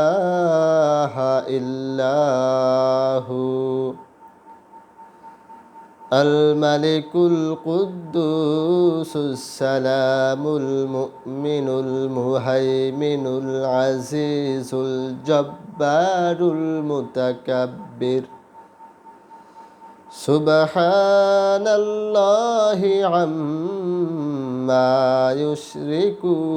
إله إلا هو الملك القدوس السلام المؤمن المهيمن العزيز الجبار المتكبر سبحان الله عما يشركون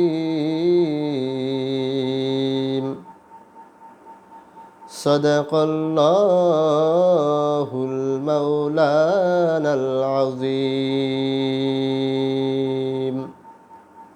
صدق الله المولانا العظيم.